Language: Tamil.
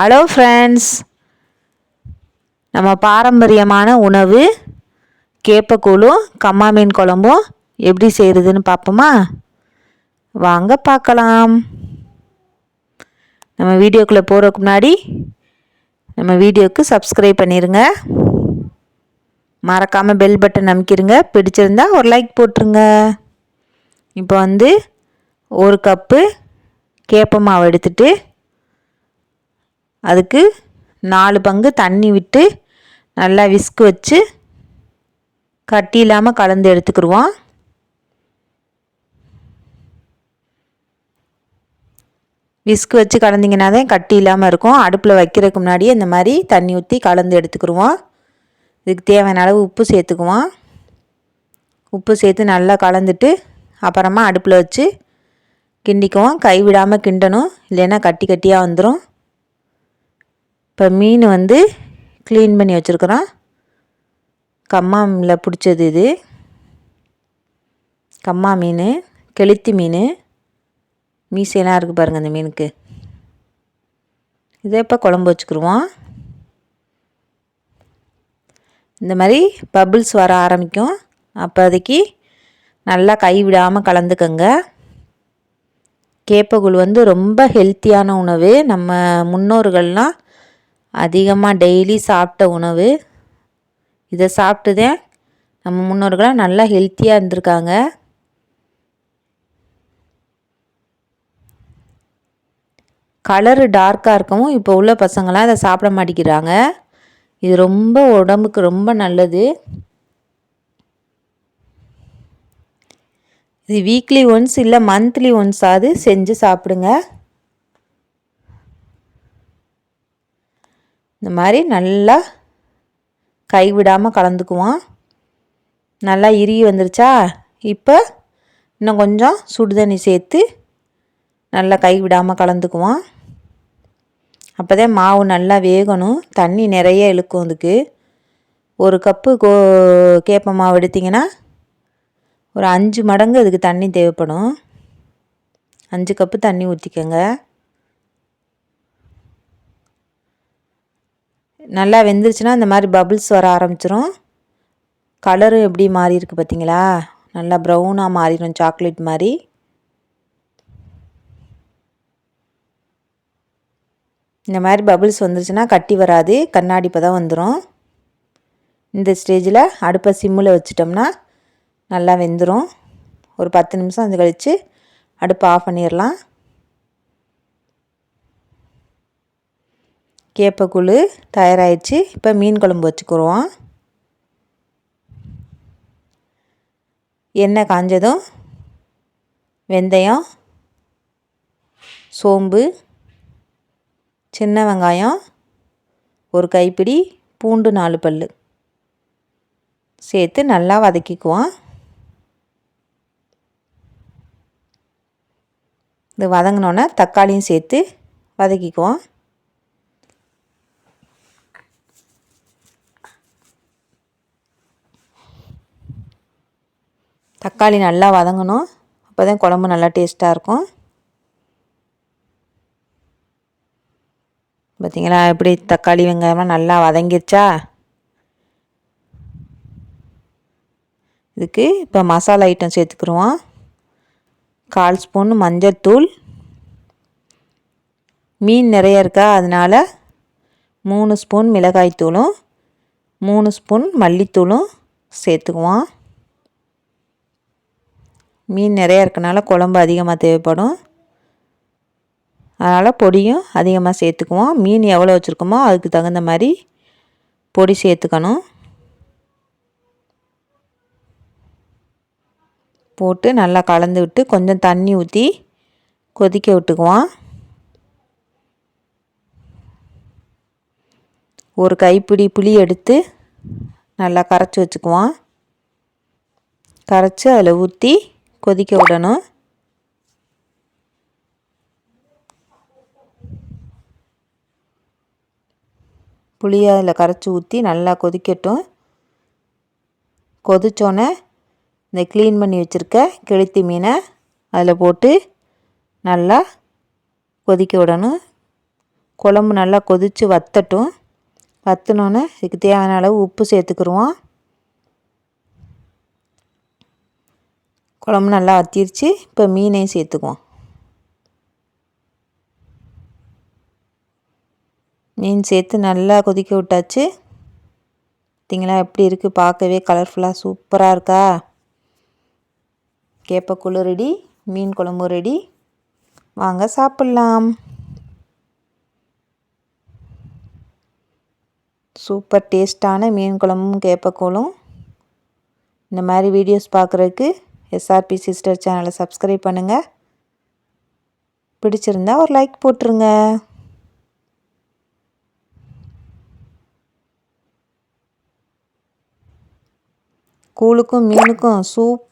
ஹலோ ஃப்ரெண்ட்ஸ் நம்ம பாரம்பரியமான உணவு கேப்பக்கூழும் கம்மா மீன் குழம்பும் எப்படி செய்கிறதுன்னு பார்ப்போமா? வாங்க பார்க்கலாம். நம்ம வீடியோக்குள்ளே போகிறதுக்கு முன்னாடி நம்ம வீடியோவுக்கு சப்ஸ்கிரைப் பண்ணிடுங்க மறக்காமல் பெல் பட்டன் அமைக்கிருங்க பிடிச்சிருந்தா ஒரு லைக் போட்டுருங்க. இப்போ வந்து ஒரு கப்பு கேப்ப மாவு எடுத்துகிட்டு அதுக்கு நாலு பங்கு தண்ணி விட்டு நல்லா விஸ்கு வச்சு கட்டி இல்லாமல் கலந்து எடுத்துக்கிடுவோம் விஸ்கு வச்சு கலந்திங்கன்னா தான் கட்டி இல்லாமல் இருக்கும். அடுப்பில் வைக்கிறதுக்கு முன்னாடியே இந்த மாதிரி தண்ணி ஊற்றி கலந்து எடுத்துக்கிடுவோம் இதுக்கு தேவையான அளவு உப்பு சேர்த்துக்குவோம். உப்பு சேர்த்து நல்லா கலந்துட்டு அப்புறமா அடுப்பில் வச்சு கிண்டிக்குவோம். கை விடாமல் கிண்டணும். இல்லைன்னா கட்டி கட்டியாக வந்துடும் இப்போ மீன் வந்து க்ளீன் பண்ணி வச்சுருக்குறோம். கம்மாமில் பிடிச்சது இது. கம்மா மீன் கெளுத்தி மீன். மீசையெல்லாம் இருக்குது பாருங்கள் அந்த மீனுக்கு. இதே இப்போ குழம்பு வச்சுக்கிடுவோம் இந்த மாதிரி பபிள்ஸ் வர ஆரம்பிக்கும். அப்போதைக்கு நல்லா கைவிடாமல் கலந்துக்கங்க. கேப்பகுள் வந்து ரொம்ப ஹெல்த்தியான உணவு. நம்ம முன்னோர்கள்லாம் அதிகமாக டெய்லி சாப்பிட்ட உணவு. இதை சாப்பிட்டுதே நம்ம முன்னோர்களாக நல்லா ஹெல்த்தியாக இருந்திருக்காங்க. கலரு டார்க்காக இருக்கவும் இப்போ உள்ள பசங்களாம் இதை சாப்பிட மாட்டேங்கிறாங்க. இது ரொம்ப உடம்புக்கு ரொம்ப நல்லது. இது வீக்லி ஒன்ஸ் இல்லை மந்த்லி ஒன்ஸாவது செஞ்சு சாப்பிடுங்க. இந்த மாதிரி நல்லா கைவிடாமல் கலந்துக்குவோம் நல்லா இறுகி வந்துருச்சா? இப்போ இன்னும் கொஞ்சம் சுடுதண்ணி சேர்த்து நல்லா கை விடாமல் கலந்துக்குவோம் அப்போ தான் மாவு நல்லா வேகணும். தண்ணி நிறைய இழுக்கும் அதுக்கு. ஒரு கப்பு கோ கேப்ப மாவு எடுத்திங்கன்னா ஒரு அஞ்சு மடங்கு அதுக்கு தண்ணி தேவைப்படும். அஞ்சு கப்பு தண்ணி ஊற்றிக்கோங்க நல்லா வெந்துருச்சுன்னா இந்த மாதிரி பபுள்ஸ் வர ஆரம்பிச்சிரும். கலரும் எப்படி மாறி இருக்குது பார்த்தீங்களா? நல்லா ப்ரௌனாக மாறிடும் சாக்லேட் மாதிரி. இந்த மாதிரி பபுள்ஸ் வந்துருச்சுன்னா கட்டி வராது. கண்ணாடி இப்போ தான் வந்துடும் இந்த ஸ்டேஜில் அடுப்பை சிம்மில் வச்சிட்டோம்னா நல்லா வெந்துடும் ஒரு பத்து நிமிஷம் அது கழித்து அடுப்பை ஆஃப் பண்ணிடலாம். கேப்பக்குழு தயாராகிடுச்சு இப்போ மீன் குழம்பு வச்சுக்குருவோம் எண்ணெய் காஞ்சதும் வெந்தயம் சோம்பு சின்ன வெங்காயம் ஒரு கைப்பிடி பூண்டு நாலு பல் சேர்த்து நல்லா வதக்கிக்குவோம். இது வதங்கினோன்னே தக்காளியும் சேர்த்து வதக்கிக்குவோம். தக்காளி நல்லா வதங்கணும். அப்போ தான் குழம்பு நல்லா டேஸ்ட்டாக இருக்கும். பார்த்திங்களா எப்படி தக்காளி வெங்காயம்லாம் நல்லா வதங்கிருச்சா? இதுக்கு இப்போ மசாலா ஐட்டம் சேர்த்துக்குருவோம். கால் ஸ்பூன் மஞ்சள்தூள் மீன் நிறைய இருக்கா? அதனால் மூணு ஸ்பூன் மிளகாய்த்தூளும் மூணு ஸ்பூன் மல்லித்தூளும் சேர்த்துக்குவோம். மீன் நிறையா இருக்கனால குழம்பு அதிகமாக தேவைப்படும். அதனால் பொடியும் அதிகமாக சேர்த்துக்குவோம். மீன் எவ்வளோ வச்சுருக்கோமோ அதுக்கு தகுந்த மாதிரி பொடி சேர்த்துக்கணும். போட்டு நல்லா கலந்து விட்டு கொஞ்சம் தண்ணி ஊற்றி கொதிக்க விட்டுக்குவோம். ஒரு கைப்பிடி புளி எடுத்து நல்லா கரைச்சி வச்சுக்குவோம். கரைச்சி அதில் ஊற்றி கொதிக்க விடணும். புளியை அதில் கரைச்சி ஊற்றி நல்லா கொதிக்கட்டும். கொதித்தோன்னே இந்த க்ளீன் பண்ணி வச்சுருக்க கெளுத்தி மீனை அதில் போட்டு நல்லா கொதிக்க விடணும். குழம்பு நல்லா கொதித்து வத்தட்டும். வத்தினோன்னே இதுக்கு தேவையான அளவு உப்பு சேர்த்துக்குருவோம். குழம்பு நல்லா வத்திருச்சு இப்போ மீனையும் சேர்த்துக்குவோம். மீன் சேர்த்து நல்லா கொதிக்க விட்டாச்சு. பார்த்தீங்களா எப்படி இருக்குது பார்க்கவே கலர்ஃபுல்லாக சூப்பராக இருக்கா? கேப்பக்குழு ரெடி மீன் குழம்பு ரெடி. வாங்க சாப்பிட்லாம். சூப்பர் டேஸ்ட்டான மீன் குழம்பும் கேப்பக்கூழும். இந்த மாதிரி வீடியோஸ் பார்க்குறதுக்கு எஸ்ஆர்பி சிஸ்டர் சேனலை சப்ஸ்கிரைப் பண்ணுங்கள் பிடிச்சிருந்தா ஒரு லைக் போட்டுருங்க. கூழுக்கும் மீனுக்கும் சூப்